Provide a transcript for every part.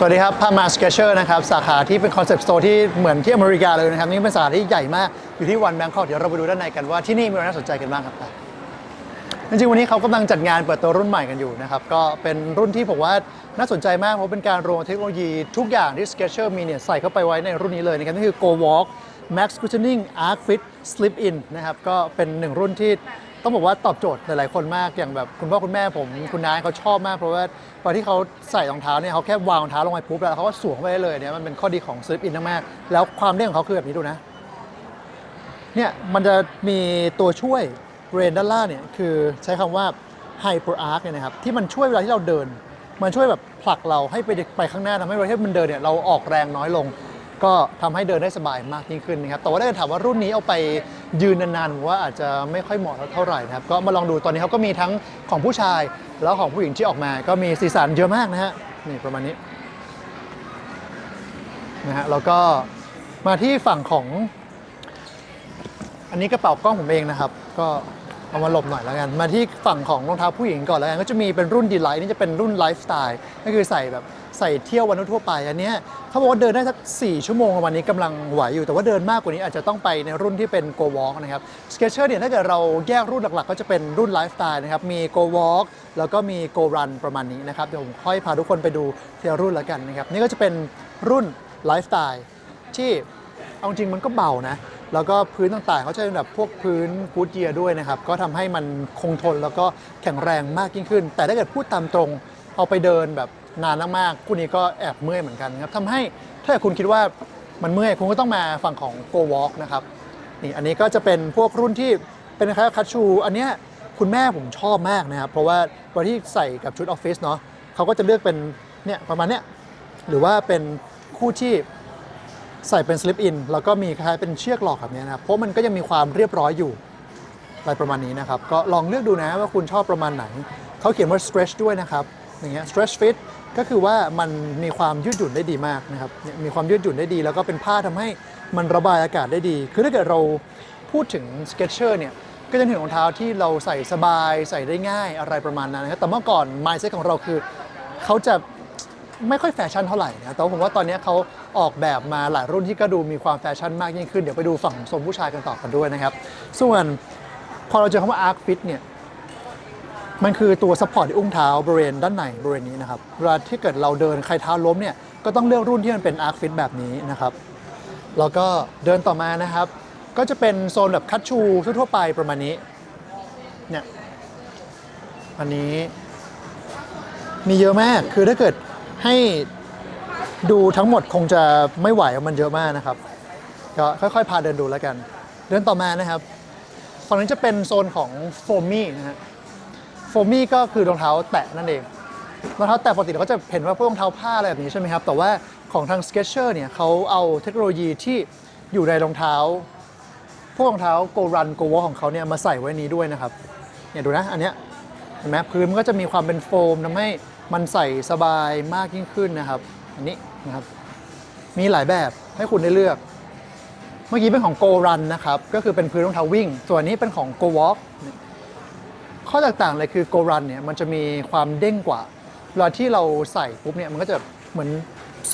สวัสดีครับพามาสเกเชอร์นะครับ สาขาที่เป็นคอนเซ็ปต์สโตร์ที่เหมือนที่อเมริกาเลยนะครับ นี่เป็นสาขาที่ใหญ่มากอยู่ที่วันแบงคอกเดี๋ยวเราไปดูด้านในกันว่าที่นี่มีอะไรน่าสนใจกันบ้างครับจริงๆ วันนี้เขากำลังจัดงานเปิดตัวรุ่นใหม่กันอยู่นะครับ ก็เป็นรุ่นที่ผมว่าน่าสนใจมาก เพราะเป็นการรวมเทคโนโลยีทุกอย่างที่ Skechers มีเนี่ยใส่เข้าไปไว้ในรุ่นนี้เลยนะครับนั่นคือ Go Walk Max Cushioning Arc Fit Slip In นะครับก็เป็นหนึ่งรุ่นที่ ต้องบอกว่าตอบโจทย์หลายๆคนมากอย่างแบบคุณพ่อคุณแม่ผมคุณน้าเขาชอบมากเพราะว่าตอนที่เขาใส่รองเท้าเนี่ยเขาแค่วางรองเท้าลงไปปุ๊บแล้วเขาก็สวมไปได้เลยเนี่ยมันเป็นข้อดีของ Slip In มากๆแล้วความเด้งของเขาคือแบบนี้ดูนะเนี่ยมันจะมีตัวช่วยเรนด้านล่างเนี่ยคือใช้คำว่า Hyper Arc เนี่ยนะครับที่มันช่วยเวลาที่เราเดิน มันช่วยแบบผลักเราให้ไปไปข้างหน้าทำให้เวลาที่มันเดินเนี่ยเราออกแรงน้อยลง ก็ทำให้เดินได้สบายมากยิ่งขึ้นนะครับแต่ว่าถ้าเกิดถามว่ารุ่นนี้เอาไปยืนนานๆผมว่าอาจจะไม่ค่อยเหมาะเท่าไหร่นะครับก็มาลองดูตอนนี้เขาก็มีทั้งของผู้ชายแล้วของผู้หญิงที่ออกมา ก็มีสีสันเยอะมากนะฮะนี่ประมาณนี้นะฮะแล้วก็มาที่ฝั่งของ อันนี้กระเป๋ากล้องผมเองนะครับ ก็ เอามาหลบหน่อยแล้วกัน มาที่ฝั่งของรองเท้าผู้หญิงก่อนแล้วกันก็จะมีเป็นรุ่นดีไลท์นี่จะเป็นรุ่นไลฟ์สไตล์ก็คือใส่แบบใส่เที่ยววันทั่วไป อันนี้เขาบอกว่าเดินได้สัก 4 ชั่วโมงวันนี้กำลังไหวอยู่ แต่ว่าเดินมากกว่านี้อาจจะต้องไปในรุ่นที่เป็น Go Walk นะครับ Skechers เนี่ยถ้าเกิดเราแยกรุ่นหลักๆ ก็จะเป็นรุ่นไลฟ์สไตล์นะครับ มี Go Walk แล้วก็มี Go Run ประมาณนี้นะครับ เดี๋ยวผมค่อยพาทุกคนไปดูทีละรุ่นแล้วกันนะครับ นี่ก็จะเป็นรุ่นไลฟ์สไตล์ที่ เอาจริงมันก็เบานะ แล้วก็พื้นต่างๆเขาจะเป็นแบบพวกพื้นฟูดเยียด้วยนะครับ ก็ทำให้มันคงทนแล้วก็แข็งแรงมากยิ่งขึ้น แต่ถ้าเกิดพูดตามตรงเอาไปเดินแบบนานมากๆคู่นี้ก็แอบเมื่อยเหมือนกันครับทำให้ถ้าเกิดคุณคิดว่ามันเมื่อยคุณก็ต้องมาฝั่งของ Go Walk นะครับนี่อันนี้ก็จะเป็นพวกรุ่นที่เป็นคล้ายคัชชู อันเนี้ยคุณแม่ผมชอบมากนะครับ เพราะว่าวันที่ใส่กับชุดออฟฟิศเนาะเขาก็จะเลือกเป็นเนี่ยประมาณเนี้ยหรือว่าเป็นคู่ที่ ใส่เป็นสลิปอินแล้วก็มีคล้ายเป็นเชือกหลอกแบบนี้นะครับเพราะมันก็ยังมีความเรียบร้อยอยู่อะไรประมาณนี้นะครับก็ลองเลือกดูนะว่าคุณชอบประมาณไหนเขาเขียนว่า stretch ด้วยนะครับอย่างเงี้ย stretch fit ก็คือว่ามันมีความยืดหยุ่นได้ดีมากนะครับมีความยืดหยุ่นได้ดี แล้วก็เป็นผ้าทำให้มันระบายอากาศได้ดี คือถ้าเกิดเราพูดถึง Skechers เนี่ยก็จะเห็นรองเท้าที่เราใส่สบายใส่ได้ง่ายอะไรประมาณนั้นนะครับแต่เมื่อก่อน mindset ของเราคือเขาจะ ไม่ค่อยแฟชั่นเท่าไหร่นะแต่ว่าผมว่าตอนนี้เขาออกแบบมาหลายรุ่นที่ก็ดูมีความแฟชั่นมากยิ่งขึ้น เดี๋ยวไปดูฝั่งของโซนผู้ชายกันต่อกันด้วยนะครับ ส่วนพอเราเจอคำว่า Arc Fit เนี่ยมันคือตัวซัพพอร์ตที่อุ้งเท้าบริเวณด้านในบริเวณนี้นะครับเวลาที่เกิดเราเดินใครเท้าล้มเนี่ยก็ต้องเลือกรุ่นที่มันเป็น Arc Fit แบบนี้นะครับแล้วก็เดินต่อมานะครับ ก็จะเป็นโซนแบบคัตชูทั่วไปประมาณนี้เนี่ยอันนี้มีเยอะมากคือถ้าเกิด ให้ดูทั้งหมดคงจะไม่ไหวมันเยอะมากนะครับ ก็ค่อยๆ พาเดินดูแล้วกัน เดินต่อมานะครับฝั่งนี้จะเป็นโซนของโฟมี่นะฮะโฟมี่ก็คือรองเท้าแตะนั่นเองรองเท้าแตะปกติเราก็จะเห็นว่าพวกรองเท้าผ้าอะไรแบบนี้ใช่ไหมครับ แต่ว่าของทาง Skechers เนี่ยเขาเอาเทคโนโลยีที่อยู่ในรองเท้า พวกรองเท้า Go Run Go Walk ของเขาเนี่ยมาใส่ไว้นี้ด้วยนะครับเนี่ยดูนะอันเนี้ยเห็นไหมพื้นมันก็จะมีความเป็นโฟมทำให้ มันใส่สบายมากยิ่งขึ้นนะครับ อันนี้นะครับ มีหลายแบบให้คุณได้เลือก เมื่อกี้เป็นของ Go Run นะครับ ก็คือเป็นพื้นรองเท้าวิ่ง ส่วนนี้เป็นของ Go Walk ข้อแตกต่างเลยคือ Go Run เนี่ยมันจะมีความเด้งกว่าเวลาที่เราใส่ปุ๊บเนี่ยมันก็จะเหมือน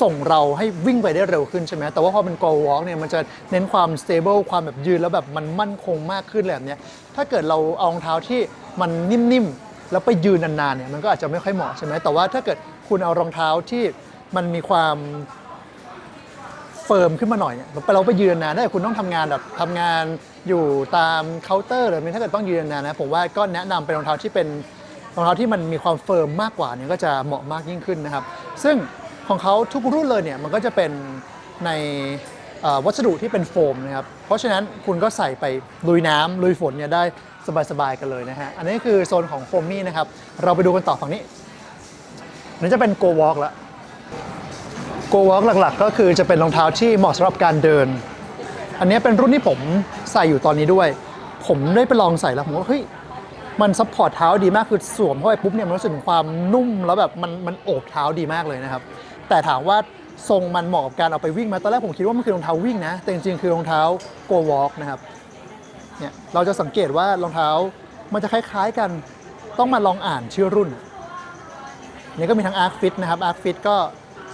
ส่งเราให้วิ่งไปได้เร็วขึ้นใช่ไหม แต่ว่าพอเป็น Go Walk เนี่ยมันจะเน้นความ stable ความแบบยืนแล้วแบบมันมั่นคงมากขึ้นแบบเนี้ยถ้าเกิดเราเอารองเท้าที่มันนิ่มๆ แล้วไปยืนนานๆเนี่ยมันก็อาจจะไม่ค่อยเหมาะใช่ไหมแต่ว่าถ้าเกิดคุณเอารองเท้าที่มันมีความเฟิร์มขึ้นมาหน่อยเนี่ยเราไปยืนนานถ้าเกิดคุณต้องทำงานแบบทำงานอยู่ตามเคาน์เตอร์หรืออะไรถ้าเกิดต้องยืนนานนะผมว่าก็แนะนำเป็นรองเท้าที่เป็นรองเท้าที่มันมีความเฟิร์มมากกว่าเนี่ยก็จะเหมาะมากยิ่งขึ้นนะครับ ซึ่งของเขาทุกรุ่นเลยเนี่ยมันก็จะเป็นใน วัสดุที่เป็นโฟมนะครับ เพราะฉะนั้นคุณก็ใส่ไปลุยน้ำลุยฝนเนี่ยได้สบายๆกันเลยนะฮะ อันนี้คือโซนของโฟมมี่นะครับ เราไปดูกันต่อฝั่งนี้นนี้จะเป็น Go Walk ละ Go Walk หลักๆ ก็คือจะเป็นรองเท้าที่เหมาะสำหรับการเดิน อันนี้เป็นรุ่นที่ผมใส่อยู่ตอนนี้ด้วย ผมได้ไปลองใส่แล้วผมว่าเฮ้ยมันซัพพอร์ตเท้าดีมากคือสวมเข้าไปปุ๊บเนี่ยมันรู้สึกถึงความนุ่มแล้วแบบมันมันโอบเท้าดีมากเลยนะครับ แต่ถามว่า ทรงมันเหมาะกับการเอาไปวิ่งมาตอนแรกผมคิดว่ามันคือรองเท้าวิ่งนะ แต่จริงๆคือรองเท้า Go Walk นะครับเนี่ยเราจะสังเกตว่ารองเท้ามันจะคล้ายๆกันต้องมาลองอ่านชื่อรุ่นนี่ก็มีทั้ง Arc Fit นะครับ Arc Fit ก็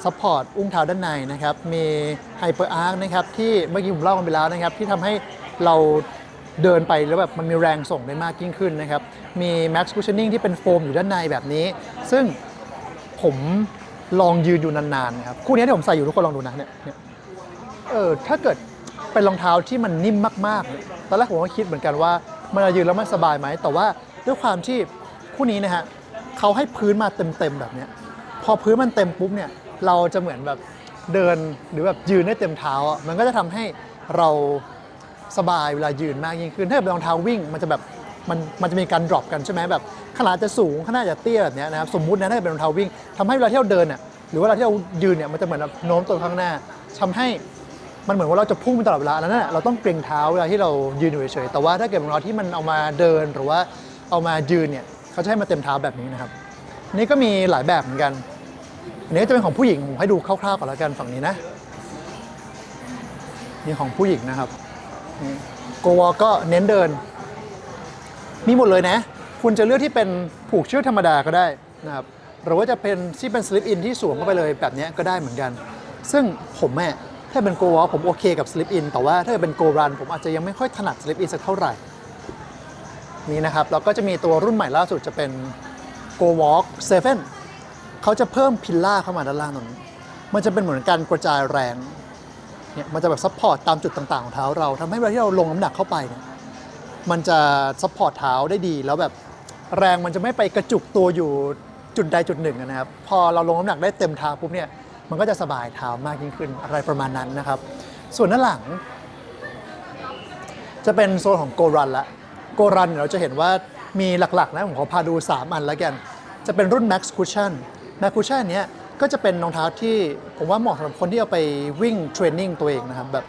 ซัพพอร์ตอุ้งเท้าด้านในนะครับ มีไฮเปอร์อาร์นะครับที่เมื่อกี้ผมเล่ากันไปแล้วนะครับ ที่ทำให้เราเดินไปแล้วแบบมันมีแรงส่งได้มากยิ่งขึ้นนะครับ มี Max Cushioning ที่เป็นโฟมอยู่ด้านในแบบนี้ ซึ่งผม ลองยืนอยู่นานๆนะครับคู่นี้ที่ผมใส่อยู่ทุกคนลองดูนะเนี่ยเนี่ยเออถ้าเกิดเป็นรองเท้าที่มันนิ่มมากๆเนี่ยตอนแรกผมก็คิดเหมือนกันว่ามันจะยืนแล้วมันสบายไหม แต่ว่าด้วยความที่คู่นี้นะฮะเขาให้พื้นมาเต็มๆแบบเนี้ยพอพื้นมันเต็มปุ๊บเนี่ยเราจะเหมือนแบบเดินหรือแบบยืนได้เต็มเท้าอะมันก็จะทำให้เราสบายเวลายืนมากยิ่งขึ้นถ้าเป็นรองเท้าวิ่งมันจะแบบ มันมันจะมีการ drop กันใช่ไหมแบบขนาดจะสูงขนาดจะเตี้ยแบบเนี้ยนะครับสมมุตินะถ้าเป็นรองเท้าวิ่งทำให้เวลาที่เราเดินอะหรือว่าเวลาที่เรายืนเนี่ยมันจะเหมือนโน้มตัวข้างหน้าทำให้มันเหมือนว่าเราจะพุ่งไปตลอดเวลาแล้วนั่นแหละเราต้องเกรงเท้าเวลาที่เรายืนอยู่เฉยๆแต่ว่าถ้าเกิดรองเท้าที่มันเอามาเดินหรือว่าเอามายืนเนี่ยเขาจะให้มาเต็มเท้าแบบนี้นะครับนี่ก็มีหลายแบบเหมือนกันอันนี้ก็จะเป็นของผู้หญิงผมให้ดูคร่าวๆก่อนแล้วกันฝั่งนี้นะนี่ของผู้หญิงนะครับโกวอก็เน้นเดิน มีหมดเลยนะ คุณจะเลือกที่เป็นผูกเชือกธรรมดาก็ได้นะครับหรือว่าจะเป็นที่เป็นสลิปอินที่สวมเข้าไปเลยแบบนี้ก็ได้เหมือนกัน ซึ่งผมแม่ถ้าเป็นโกวอลผมโอเคกับสลิปอินแต่ว่าถ้าเป็นโกรันผมอาจจะยังไม่ค่อยถนัดสลิปอินสักเท่าไหร่นี่นะครับแล้วก็จะมีตัวรุ่นใหม่ล่าสุดจะเป็น Go Walk 7เขาจะเพิ่มพิลล่าเข้ามาด้านล่างตรงนี้มันจะเป็นเหมือนการกระจายแรงเนี่ยมันจะแบบซัพพอร์ตตามจุดต่างๆของเท้าเราทำให้เวลาที่เราลงน้ำหนักเข้าไปเนี่ย มันจะซัพพอร์ตเท้าได้ดีแล้วแบบแรงมันจะไม่ไปกระจุกตัวอยู่จุดใดจุดหนึ่งนะครับ พอเราลงน้ำหนักได้เต็มเท้าปุ๊บเนี่ยมันก็จะสบายเท้ามากยิ่งขึ้นอะไรประมาณนั้นนะครับ ส่วนด้านหลัง จะเป็นโซนของโกรันละโกรันเราจะเห็นว่ามีหลักๆนะผมขอพาดู 3 อันแล้วกัน จะเป็นรุ่น Max Cushion Max Cushion เนี้ยก็จะเป็นรองเท้าที่ผมว่าเหมาะสำหรับคนที่เอาไปวิ่งเทรนนิ่งตัวเองนะครับแบบ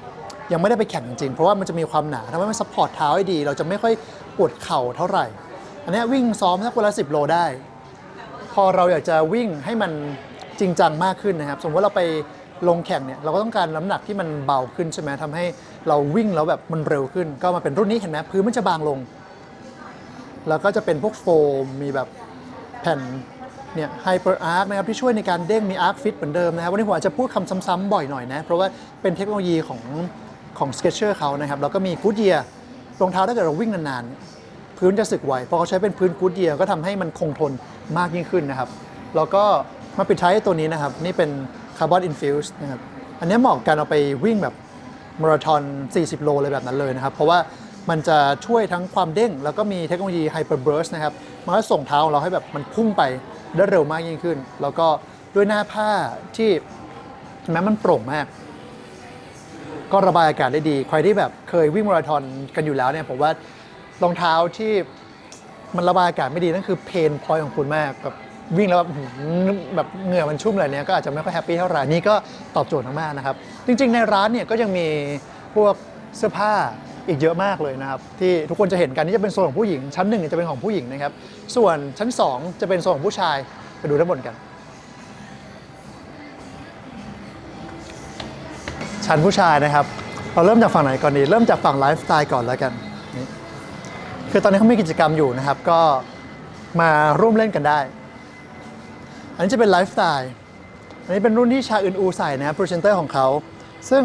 ยังไม่ได้ไปแข่งจริงๆ เพราะว่ามันจะมีความหนาทำให้มันซัพพอร์ตเท้าให้ดี เราจะไม่ค่อยปวดเข่าเท่าไหร่ อันนี้วิ่งซ้อมสักวันละสิโลได้ พอเราอยากจะวิ่งให้มันจริงจังมากขึ้นนะครับ สมมติว่าเราไปลงแข่งเนี่ยเราก็ต้องการน้ำหนักที่มันเบาขึ้นใช่ไหมทำให้เราวิ่งแล้วแบบมันเร็วขึ้น ก็มาเป็นรุ่นนี้เห็นไหมพื้นมันจะบางลง แล้วก็จะเป็นพวกโฟมมีแบบแผ่นเนี่ยไฮเปอร์อาร์คนะครับที่ช่วยในการเด้งมีอาร์คฟิตเหมือนเดิมนะครับวันนี้ผมอาจจะพูดคำซ้ำๆบ่อยหน่อยนะ เพราะว่าเป็นเทคโนโลยีของ ของ Skechers เขานะครับแล้วก็มี Goodyear รองเท้าถ้าเกิดเราวิ่งนานๆ พื้นจะสึกไวเพราะเขาใช้เป็นพื้นกูดเดียก็ทำให้มันคงทนมากยิ่งขึ้นนะครับ แล้วก็มาปิดท้ายตัวนี้นะครับ นี่เป็นคาร์บอนอินฟิวส์นะครับอันนี้เหมาะกับการเอาไปวิ่งแบบมาราธอน 40 โลเลยแบบนั้นเลยนะครับ เพราะว่ามันจะช่วยทั้งความเด้ง แล้วก็มีเทคโนโลยีไฮเปอร์เบิร์นะครับมันก็ส่งเท้าของเราให้แบบมันพุ่งไปได้เร็วมากยิ่งขึ้น แล้วก็ด้วยหน้าผ้าที่แม้มันโปร่งมาก ก็ระบายอากาศได้ดี ใครที่แบบเคยวิ่งมาราธอนกันอยู่แล้วเนี่ยผมว่ารองเท้าที่มันระบายอากาศไม่ดีนั่นคือเพนพอยของคุณมากแบบวิ่งแล้วแบบแบบเหงื่อมันชุ่มอะไรเนี้ยก็อาจจะไม่ค่อยแฮปปี้เท่าไหร่นี่ก็ตอบโจทย์มากๆนะครับ จริง ๆ ในร้านเนี่ยก็ยังมีพวกเสื้อผ้าอีกเยอะมากเลยนะครับ ที่ทุกคนจะเห็นกันนี่จะเป็นโซนของผู้หญิง ชั้นหนึ่งจะเป็นของผู้หญิงนะครับ ส่วนชั้นสองจะเป็นโซนของผู้ชายไปดูด้านบนกัน ชั้นผู้ชายนะครับ เราเริ่มจากฝั่งไหนก่อนดี เริ่มจากฝั่งไลฟ์สไตล์ก่อนแล้วกันนี่คือตอนนี้เขามีกิจกรรมอยู่นะครับ ก็มาร่วมเล่นกันได้ อันนี้จะเป็นไลฟ์สไตล์ อันนี้เป็นรุ่นที่ชาอึนอูใส่นะครับพรีเซนเตอร์ของเขา ซึ่ง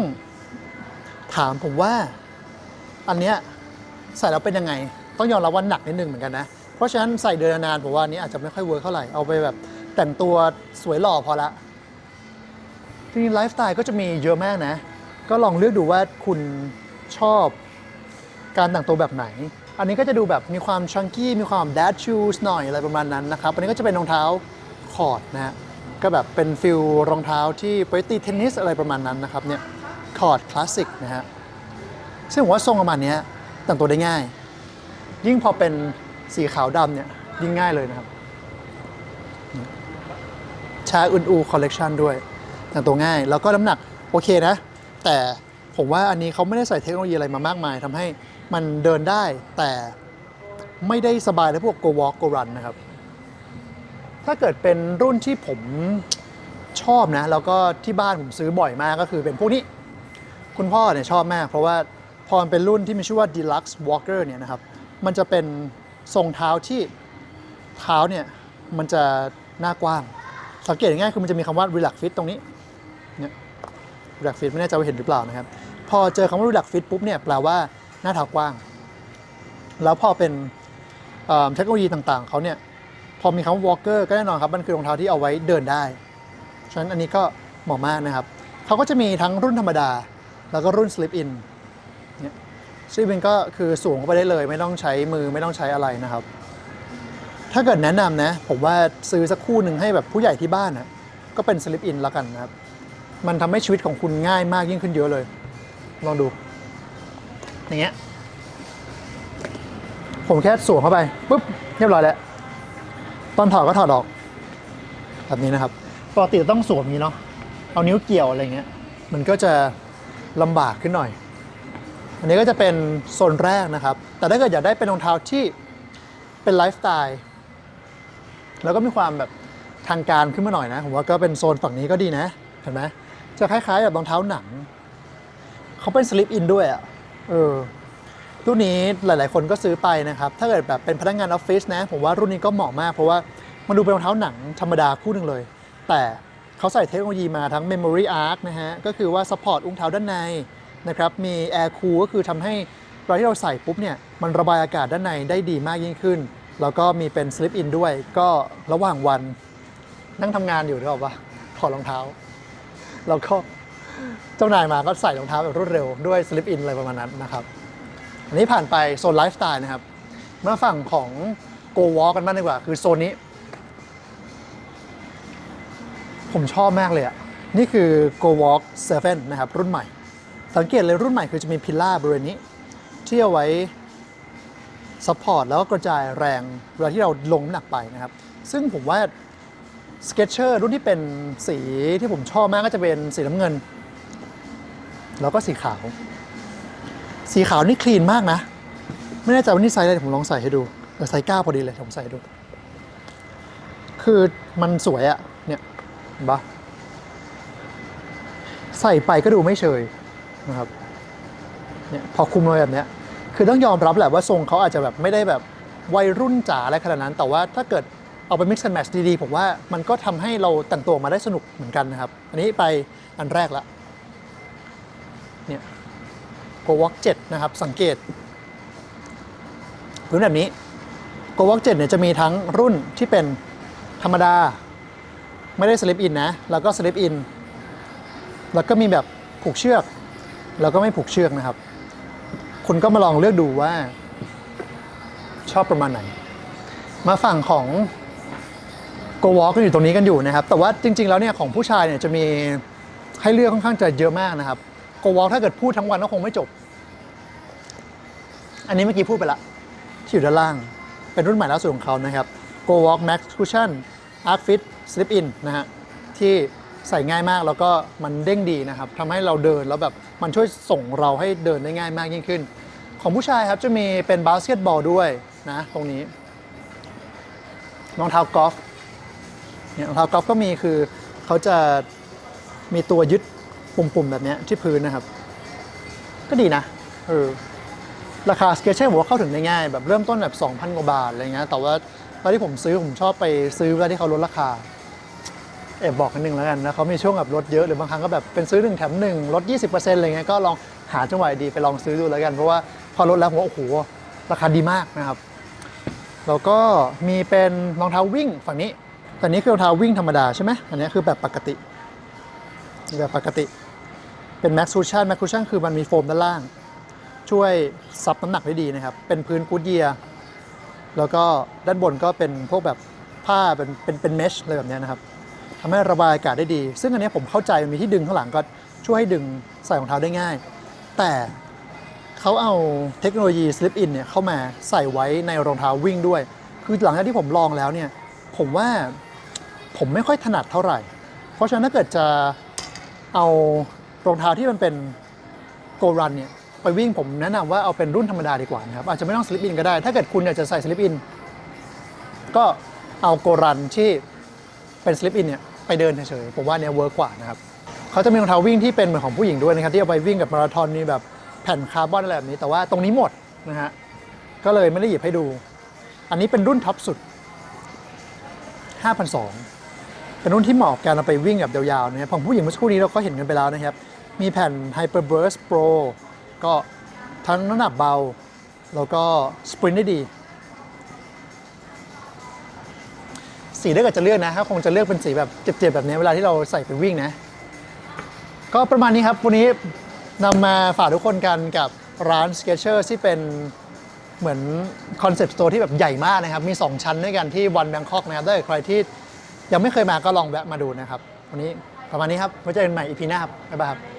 ถามผมว่า อันเนี้ยใส่แล้วเป็นยังไง ต้องยอมรับว่าหนักนิดนึงเหมือนกันนะ เพราะฉะนั้นใส่เดินนานผมว่าอันนี้อาจจะไม่ค่อยเวิร์คเท่าไหร่ เอาไปแบบแต่งตัวสวยหล่อพอละจริงๆไลฟ์สไตล์ก็จะมีเยอะมากนะ ก็ลองเลือกดูว่าคุณชอบการแต่งตัวแบบไหน อันนี้ก็จะดูแบบมีความชังกี้มีความ dad shoes หน่อยอะไรประมาณนั้นนะครับ อันนี้ก็จะเป็นรองเท้าคอร์ดนะฮะ ก็แบบเป็นฟิลรองเท้าที่ไปตีเทนนิสอะไรประมาณนั้นนะครับเนี่ยคอร์ดคลาสสิกนะฮะ ซึ่งผมว่าทรงประมาณนี้แต่งตัวได้ง่าย ยิ่งพอเป็นสีขาวดำเนี่ยยิ่งง่ายเลยนะครับชาอุนอูคอลเลกชันด้วยแต่งตัวง่าย แล้วก็น้ำหนักโอเคนะ แต่ผมว่าอันนี้เขาไม่ได้ใส่เทคโนโลยีอะไรมามากมายทำให้มันเดินได้แต่ไม่ได้สบายเท่าพวก Go Walk Go Run นะครับ ถ้าเกิดเป็นรุ่นที่ผมชอบนะ แล้วก็ที่บ้านผมซื้อบ่อยมากก็คือเป็นพวกนี้ คุณพ่อเนี่ยชอบมาก เพราะว่าพอมันเป็นรุ่นที่มีชื่อว่า Deluxe Walker เนี่ยนะครับ มันจะเป็นทรงเท้าที่เท้าเนี่ยมันจะหน้ากว้าง สังเกตง่ายคือมันจะมีคำว่า relax fit ตรงนี้ relax fit ไม่แน่ใจว่าเห็นหรือเปล่านะครับ พอเจอคำว่า relax fit ปุ๊บเนี่ยแปลว่าหน้าเท้ากว้าง แล้วพอเป็นเอ่อเทคโนโลยีต่างๆเขาเนี่ยพอมีคำว่า walker ก็แน่นอนครับมันคือรองเท้าที่เอาไว้เดินได้ ฉะนั้นอันนี้ก็เหมาะมากนะครับเขาก็จะมีทั้งรุ่นธรรมดา แล้วก็รุ่น slip in เนี่ย slip in ก็คือสูงเข้าไปได้เลย ไม่ต้องใช้มือไม่ต้องใช้อะไรนะครับ ถ้าเกิดแนะนำนะ ผมว่าซื้อสักคู่หนึ่งให้แบบผู้ใหญ่ที่บ้านนะก็เป็น slip in แล้วกันนะครับ มันทำให้ชีวิตของคุณง่ายมากยิ่งขึ้นเยอะเลย ลองดู อย่างเงี้ย ผมแค่สวมเข้าไปปุ๊บเรียบร้อยแล้ว ตอนถอดก็ถอดออก แบบนี้นะครับ ปกติต้องสวมอย่างนี้เนาะ เอานิ้วเกี่ยวอะไรเงี้ย มันก็จะลำบากขึ้นหน่อย อันนี้ก็จะเป็นโซนแรกนะครับ แต่ถ้าเกิดอยากได้เป็นรองเท้าที่เป็นไลฟ์สไตล์ แล้วก็มีความแบบทางการขึ้นมาหน่อยนะ ผมว่าก็เป็นโซนฝั่งนี้ก็ดีนะ เห็นไหม จะคล้ายๆแบบรองเท้าหนัง เขาเป็นสลิปอินด้วยอะ่ะ เออ รุ่นนี้หลายๆ คนก็ซื้อไปนะครับ ถ้าเกิดแบบเป็นพนักงานออฟฟิศนะ ผมว่ารุ่นนี้ก็เหมาะมาก เพราะว่ามันดูเป็นรองเท้าหนังธรรมดาคู่หนึ่งเลย แต่เขาใส่เทคโนโลยีมาทั้ง Memory Arc นะฮะ ก็คือว่า support อุ้งเท้าด้านในนะครับ มี Air Cool ก็คือทำให้เวลาที่เราใส่ปุ๊บเนี่ย มันระบายอากาศด้านในได้ดีมากยิ่งขึ้น แล้วก็มีเป็น slip in ด้วย ก็ระหว่างวันนั่งทำงานอยู่นึกออกปะถอดรองเท้า แล้วก็เจ้านายมาก็ใส่รองเท้าแบบรวดเร็วด้วย slip in อะไรประมาณนั้นนะครับ อันนี้ผ่านไปโซนไลฟ์สไตล์นะครับ มาฝั่งของ Go Walk กันบ้างดีกว่า คือโซนนี้ ผมชอบมากเลยอะนี่คือ Go Walk 7 นะครับ รุ่นใหม่ สังเกตเลยรุ่นใหม่คือจะมีพิลล่าบริเวณนี้ ที่เอาไว้ซัพพอร์ตแล้วก็กระจายแรงเวลาที่เราลงน้ำหนักไปนะครับ ซึ่งผมว่า Sketcher รุ่นที่เป็นสีที่ผมชอบมากก็จะเป็นสีน้ำเงิน แล้วก็สีขาว สีขาวนี่คลีนมากนะ ไม่แน่ใจว่านี่ไซส์อะไรผมลองใส่ให้ดูเออไซส์เก้าพอดีเลยผมใส่ให้ดู คือมันสวยอะเนี่ยเห็นปะใส่ไปก็ดูไม่เชยนะครับเนี่ยพอคุมเลยแบบเนี้ยคือต้องยอมรับแหละว่าทรงเขาอาจจะแบบไม่ได้แบบวัยรุ่นจ๋าอะไรขนาดนั้น แต่ว่าถ้าเกิด เอาไป mix and match ดีๆ ผมว่ามันก็ทำให้เราแต่งตัวออกมาได้สนุกเหมือนกันนะครับ อันนี้ไปอันแรกละเนี่ย Go Walk 7 นะครับ สังเกตพื้นแบบนี้ Go Walk 7 เนี่ยจะมีทั้งรุ่นที่เป็นธรรมดา ไม่ได้ slip in นะ แล้วก็ slip in แล้วก็มีแบบผูกเชือก แล้วก็ไม่ผูกเชือกนะครับ คุณก็มาลองเลือกดูว่าชอบประมาณไหน มาฝั่งของ Go Walk ก็อยู่ตรงนี้กันอยู่นะครับ แต่ว่าจริง ๆ แล้วเนี่ยของผู้ชายเนี่ยจะมีให้เลือกค่อนข้างจะเยอะมากนะครับ Go Walk ถ้าเกิดพูดทั้งวันก็คงไม่จบ อันนี้เมื่อกี้พูดไปละที่อยู่ด้านล่าง เป็นรุ่นใหม่ล่าสุดของเขานะครับ Go Walk Max Cushion Arc Fit Slip In นะฮะที่ใส่ง่ายมากแล้วก็มันเด้งดีนะครับทำให้เราเดินแล้วแบบมันช่วยส่งเราให้เดินได้ง่ายมากยิ่งขึ้น ของผู้ชายครับจะมีเป็นบาสเกตบอลด้วยนะตรงนี้รองเท้ากอล์ฟ เนี่ยรองเท้ากอล์ฟก็มีคือเขาจะมีตัวยึดปุ่มๆแบบนี้ที่พื้นนะครับ ก็ดีนะเออราคาสเกเช่ผมว่าเข้าถึงได้ง่าย แบบเริ่มต้นแบบ 2,000 กว่าบาทอะไรเงี้ยแต่ว่าตอนที่ผมซื้อผมชอบไปซื้อเวลาที่เขาลดราคาเอบบอกกันหนึ่งแล้วกันนะเขามีช่วงแบบลดเยอะหรือบางครั้งก็แบบเป็นซื้อหนึ่งแถมหนึ่งลด 20%อะไรเงี้ยก็ลองหาจังหวะดีไปลองซื้อดูแล้วกัน เพราะว่าพอลดแล้วผมว่าโอ้โหราคาดีมากนะครับ แล้วก็มีเป็นรองเท้าวิ่งฝั่งนี้ แต่นี้คือรองเท้าวิ่งธรรมดาใช่ไหมอันนี้คือแบบปกติแบบปกติ เป็น Max Cushion Max Cushion คือมันมีโฟมด้านล่าง ช่วยซับน้ำหนักได้ดีนะครับ เป็นพื้นกูดเยียแล้วก็ด้านบนก็เป็นพวกแบบผ้าเป็นเป็นเป็นเมชเลยแบบนี้นะครับทำให้ระบายอากาศได้ดี ซึ่งอันนี้ผมเข้าใจมันมีที่ดึงข้างหลังก็ช่วยให้ดึงใส่รองเท้าได้ง่าย แต่เขาเอาเทคโนโลยี slip in เนี่ยเข้ามาใส่ไว้ในรองเท้าวิ่งด้วย คือหลังจากที่ผมลองแล้วเนี่ย ผมว่า ผมไม่ค่อยถนัดเท่าไหร่ เพราะฉะนั้นถ้าเกิดจะเอารองเท้าที่มันเป็น Go Run เนี่ยไปวิ่งผมแนะนำว่าเอาเป็นรุ่นธรรมดาดีกว่านะครับอาจจะไม่ต้อง slip in ก็ได้ ถ้าเกิดคุณอยากจะใส่ slip in ก็เอา Go Run ที่เป็น slip in เนี่ยไปเดินเฉยๆผมว่าเนี่ยเวิร์กกว่านะครับเขาจะมีรองเท้าวิ่งที่เป็นเหมือนของผู้หญิงด้วยนะครับที่เอาไปวิ่งกับมาราธอนมีแบบแผ่นคาร์บอนอะไรแบบนี้ แต่ว่าตรงนี้หมดนะฮะก็เลยไม่ได้หยิบให้ดู อันนี้เป็นรุ่นท็อปสุด 5,200 เป็นรุ่นที่เหมาะกับการเอาไปวิ่งแบบยาวๆนะครับของผู้หญิงเมื่อสักครู่นี้เราก็เห็นกันไปแล้วนะครับ มีแผ่น Hyperburst Pro ก็ทั้งน้ำหนักเบา แล้วก็สปรินได้ดี สีถ้าเกิดจะเลือกนะก็คงจะเลือกเป็นสีแบบเจ็บๆแบบนี้เวลาที่เราใส่ไปวิ่งนะ ก็ประมาณนี้ครับ วันนี้นำมาฝากทุกคนกันกับร้าน Skechers ที่เป็นเหมือนคอนเซ็ปต์ o ต e ที่แบบใหญ่มากนะครับ มี 2 ชั้นด้วยกันที่วันแบงคอกนะครับถ้าเกิดใครที่ ยังไม่เคยมาก็ลองแวะมาดูนะครับ วันนี้ประมาณนี้ครับไว้เจอกันใหม่อีพีหน้าครับบ๊ายบายครับ